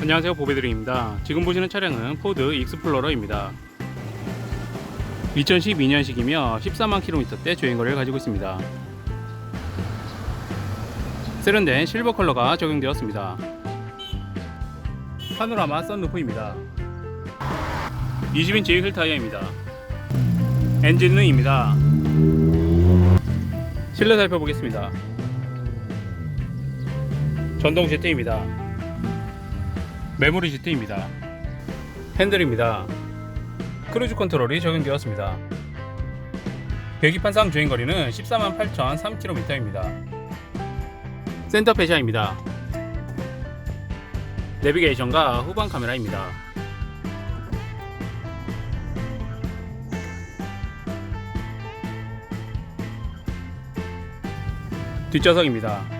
안녕하세요 보배드림입니다. 지금 보시는 차량은 포드 익스플로러입니다. 2012년식이며 14만 킬로미터대 주행거리를 가지고 있습니다. 세련된 실버 컬러가 적용되었습니다. 파노라마 썬루프입니다. 20인치 휠 타이어입니다. 엔진룸입니다. 실내 살펴보겠습니다. 전동 제트입니다 메모리 GT입니다. 핸들입니다. 크루즈 컨트롤이 적용되었습니다. 배기판상 주행거리는 14만 8,003km입니다. 센터 페시아입니다. 내비게이션과 후방 카메라입니다. 뒷좌석입니다.